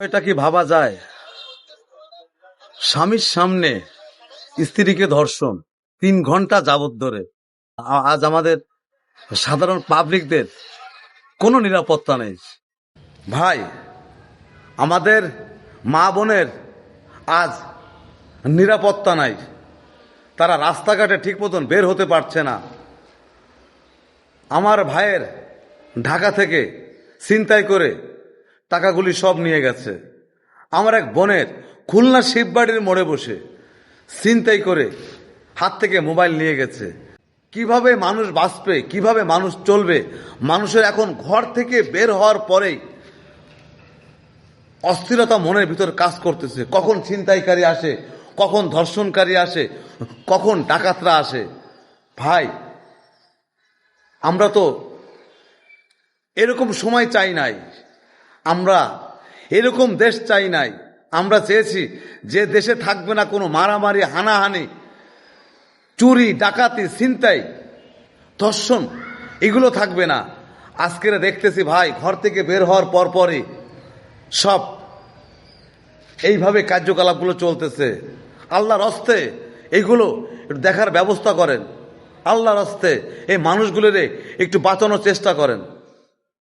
এটা কি ভাবা যায়? স্বামীর সামনে স্ত্রীকে ধর্ষণ, তিন ঘণ্টা যাবত ধরে। আজ আমাদের সাধারণ পাবলিকদের কোনো নিরাপত্তা নেই। ভাই, আমাদের মা বোনের আজ নিরাপত্তা নাই। তারা রাস্তাঘাটে ঠিক মতন বের হতে পারছে না। আমার ভাইয়ের ঢাকা থেকে ছিনতাই করে টাকাগুলি সব নিয়ে গেছে। আমার এক বোনের খুলনা শিববাড়ির মোড়ে বসে ছিনতাই করে হাত থেকে মোবাইল নিয়ে গেছে। কীভাবে মানুষ বাঁচবে, কীভাবে মানুষ চলবে, মানুষের এখন ঘর থেকে বের হওয়ার পরেই অস্থিরতা মনের ভিতর কাজ করতেছে। কখন ছিনতাইকারী আসে, কখন ধর্ষণকারী আসে, কখন ডাকাতরা আসে। ভাই, আমরা তো এরকম সময় চাই নাই। আমরা। এরকম দেশ চাই নাই। আমরা চেয়েছি যে দেশে থাকবে না কোনো মারামারি, হানাহানি, চুরি, ডাকাতি, ছিনতাই, ধর্ষণ, এগুলো থাকবে না। আজকের দেখতেছি ভাই, ঘর থেকে বের হওয়ার পরপরই সব এইভাবে কার্যকলাপগুলো চলতেছে। আল্লাহর হস্তে এইগুলো দেখার ব্যবস্থা করেন। আল্লাহর হস্তে এই মানুষগুলোরে একটু বাঁচানোর চেষ্টা করেন।